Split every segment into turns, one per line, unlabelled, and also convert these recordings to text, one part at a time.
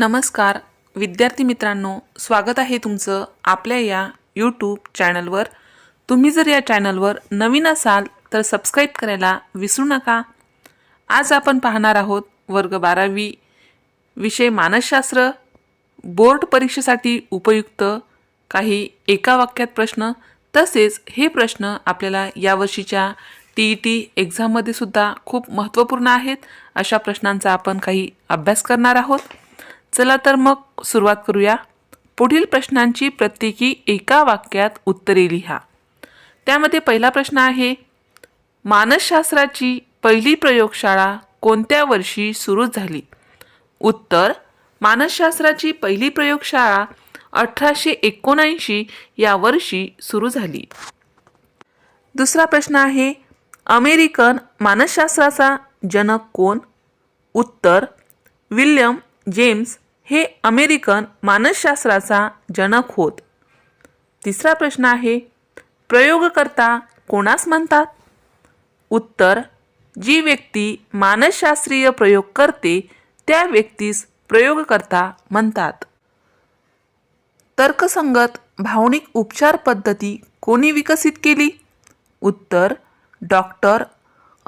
नमस्कार विद्यार्थी मित्रांनो स्वागत आहे तुमचं आपल्या या यूट्यूब चॅनलवर तुम्ही जर या चॅनलवर नवीन असाल तर सबस्क्राईब करायला विसरू नका आज आपण पाहणार आहोत वर्ग बारावी विषय मानसशास्त्र बोर्ड परीक्षेसाठी उपयुक्त काही एका वाक्यात प्रश्न तसेच हे प्रश्न आपल्याला यावर्षीच्या टी ई e टी एक्झाममध्ये सुद्धा खूप महत्त्वपूर्ण आहेत अशा प्रश्नांचा आपण काही अभ्यास करणार आहोत चला तर मग सुरुवात करूया पुढील प्रश्नांची प्रत्येकी एका वाक्यात उत्तरे लिहा त्यामध्ये पहिला प्रश्न आहे मानसशास्त्राची पहिली प्रयोगशाळा कोणत्या वर्षी सुरू झाली उत्तर मानसशास्त्राची पहिली प्रयोगशाळा अठराशे एकोणऐंशी या वर्षी सुरू झाली दुसरा प्रश्न आहे अमेरिकन मानसशास्त्राचा जनक कोण उत्तर विल्यम जेम्स हे अमेरिकन मानसशास्त्राचा जनक होत तिसरा प्रश्न आहे प्रयोगकर्ता कोणास म्हणतात उत्तर जी व्यक्ती मानसशास्त्रीय प्रयोग करते त्या व्यक्तीस प्रयोगकर्ता म्हणतात तर्कसंगत भावनिक उपचार पद्धती कोणी विकसित केली उत्तर डॉक्टर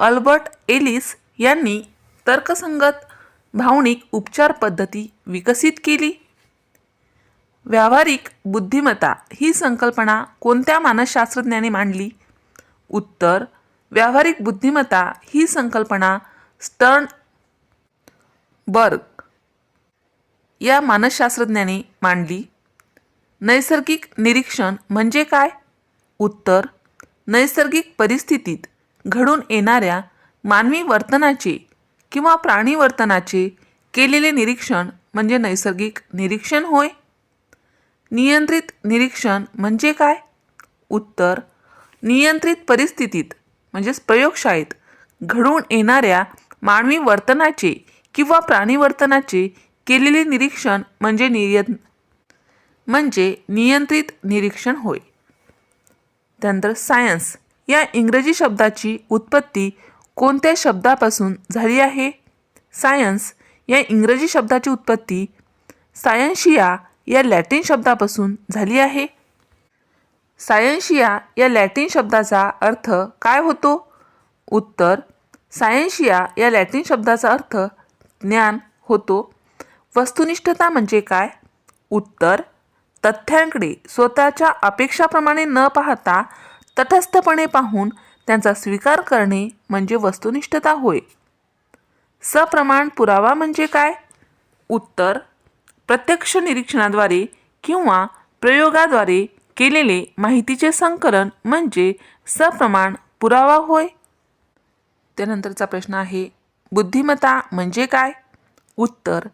अल्बर्ट एलिस यांनी तर्कसंगत भावनिक उपचार पद्धती विकसित केली व्यावहारिक बुद्धिमत्ता ही संकल्पना कोणत्या मानसशास्त्रज्ञाने मांडली उत्तर व्यावहारिक बुद्धिमत्ता ही संकल्पना स्टर्न बर्ग या मानसशास्त्रज्ञाने मांडली नैसर्गिक निरीक्षण म्हणजे काय उत्तर नैसर्गिक परिस्थितीत घडून येणाऱ्या मानवी वर्तनाचे किंवा प्राणीवर्तनाचे केलेले निरीक्षण म्हणजे नैसर्गिक निरीक्षण होय नियंत्रित निरीक्षण म्हणजे काय उत्तर नियंत्रित परिस्थितीत म्हणजेच प्रयोगशाळेत घडून येणाऱ्या मानवी वर्तनाचे किंवा प्राणीवर्तनाचे केलेले निरीक्षण म्हणजे निय म्हणजे नियंत्रित निरीक्षण होय त्यानंतर सायन्स या इंग्रजी शब्दाची उत्पत्ती कोणत्या शब्दापासून झाली आहे सायन्स या इंग्रजी शब्दाची उत्पत्ती सायन्शिया या लॅटिन शब्दापासून झाली आहे सायन्शिया या लॅटिन शब्दाचा अर्थ काय होतो उत्तर सायन्शिया या लॅटिन शब्दाचा अर्थ ज्ञान होतो वस्तुनिष्ठता म्हणजे काय उत्तर तथ्यांकडे स्वतःच्या अपेक्षाप्रमाणे न पाहता तटस्थपणे पाहून त्यांचा स्वीकार करणे म्हणजे वस्तुनिष्ठता होय सप्रमाण पुरावा म्हणजे काय उत्तर प्रत्यक्ष निरीक्षणाद्वारे किंवा प्रयोगाद्वारे केलेले माहितीचे संकलन म्हणजे सप्रमाण पुरावा होय त्यानंतरचा प्रश्न आहे बुद्धिमत्ता म्हणजे काय उत्तर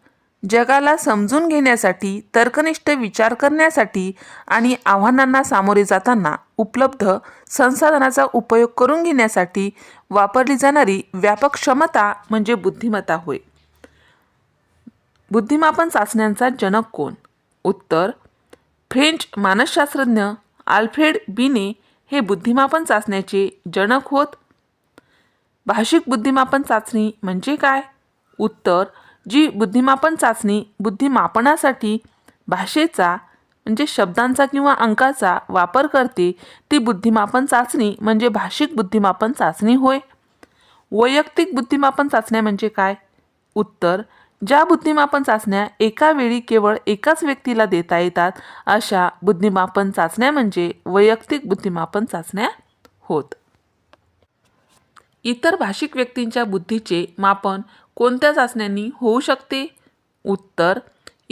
जगाला समजून घेण्यासाठी तर्कनिष्ठ विचार करण्यासाठी आणि आव्हानांना सामोरे जाताना उपलब्ध संसाधनाचा उपयोग करून घेण्यासाठी वापरली जाणारी व्यापक क्षमता म्हणजे बुद्धिमत्ता होय बुद्धिमापन चाचण्यांचा जनक कोण उत्तर फ्रेंच मानसशास्त्रज्ञ आल्फ्रेड बिने हे बुद्धिमापन चाचण्याचे जनक होत भाषिक बुद्धिमापन चाचणी म्हणजे काय उत्तर जी बुद्धिमापन चाचणी बुद्धिमापनासाठी भाषेचा म्हणजे शब्दांचा किंवा अंकाचा वापर करते ती बुद्धिमापन चाचणी म्हणजे भाषिक बुद्धिमापन चाचणी होय वैयक्तिक बुद्धिमापन चाचण्या म्हणजे काय उत्तर ज्या बुद्धिमापन चाचण्या एका वेळी केवळ एकाच व्यक्तीला देता येतात अशा बुद्धिमापन चाचण्या म्हणजे वैयक्तिक बुद्धिमापन चाचण्या होत इतर भाषिक व्यक्तींच्या बुद्धीचे मापन कोणत्या चाचण्यांनी होऊ शकते उत्तर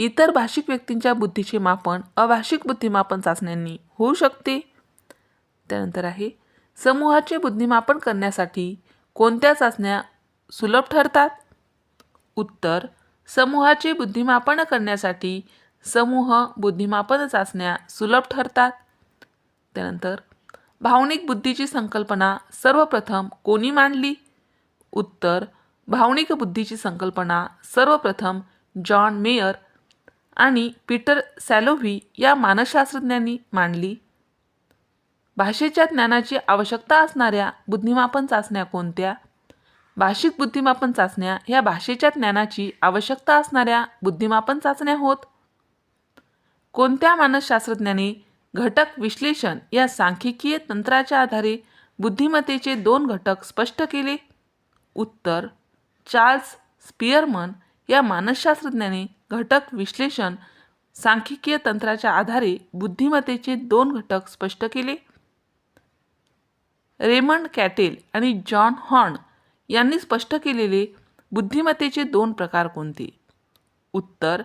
इतर भाषिक व्यक्तींच्या बुद्धीचे मापन अभाषिक बुद्धिमापन चाचण्यांनी होऊ शकते त्यानंतर आहे समूहाचे बुद्धिमापन करण्यासाठी कोणत्या चाचण्या सुलभ ठरतात उत्तर समूहाचे बुद्धिमापन करण्यासाठी समूह बुद्धिमापन चाचण्या सुलभ ठरतात त्यानंतर भावनिक बुद्धीची संकल्पना सर्वप्रथम कोणी मांडली उत्तर भावनिक बुद्धीची संकल्पना सर्वप्रथम जॉन मेयर आणि पीटर सॅलोव्ही या मानसशास्त्रज्ञांनी मांडली भाषेच्या ज्ञानाची आवश्यकता असणाऱ्या बुद्धिमापन चाचण्या कोणत्या भाषिक बुद्धिमापन चाचण्या ह्या भाषेच्या ज्ञानाची आवश्यकता असणाऱ्या बुद्धिमापन चाचण्या होत कोणत्या मानसशास्त्रज्ञाने घटक विश्लेषण या सांख्यिकीय तंत्राच्या आधारे बुद्धिमत्तेचे दोन घटक स्पष्ट केले उत्तर चार्ल्स स्पियरमन या मानसशास्त्रज्ञाने घटक विश्लेषण सांख्यिकीय तंत्राच्या आधारे बुद्धिमत्तेचे दोन घटक स्पष्ट केले रेमंड कॅटेल आणि जॉन हॉर्न यांनी स्पष्ट केलेले बुद्धिमत्तेचे दोन प्रकार कोणते उत्तर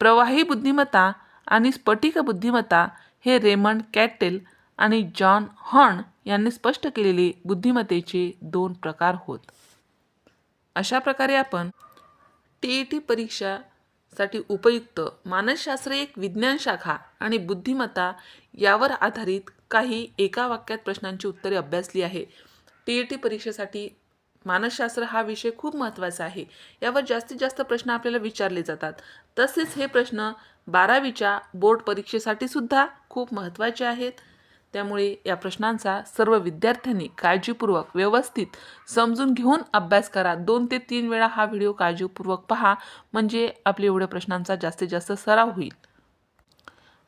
प्रवाही बुद्धिमत्ता आणि स्फटिक बुद्धिमत्ता हे रेमंड कॅटेल आणि जॉन हॉर्न यांनी स्पष्ट केलेले बुद्धिमत्तेचे दोन प्रकार होत अशा प्रकारे आपण टी ई टी परीक्षासाठी उपयुक्त मानसशास्त्र एक विज्ञान शाखा आणि बुद्धिमत्ता यावर आधारित काही एका वाक्यात प्रश्नांची उत्तरे अभ्यासली आहे टी ई टी परीक्षेसाठी मानसशास्त्र हा विषय खूप महत्त्वाचा आहे यावर जास्तीत जास्त प्रश्न आपल्याला विचारले जातात तसेच हे प्रश्न बारावीच्या बोर्ड परीक्षेसाठी सुद्धा खूप महत्त्वाचे आहेत त्यामुळे या प्रश्नांचा सर्व विद्यार्थ्यांनी काळजीपूर्वक व्यवस्थित समजून घेऊन अभ्यास करा दोन ते तीन वेळा हा व्हिडिओ काळजीपूर्वक पहा म्हणजे आपले एवढ्या प्रश्नांचा जास्तीत जास्त सराव होईल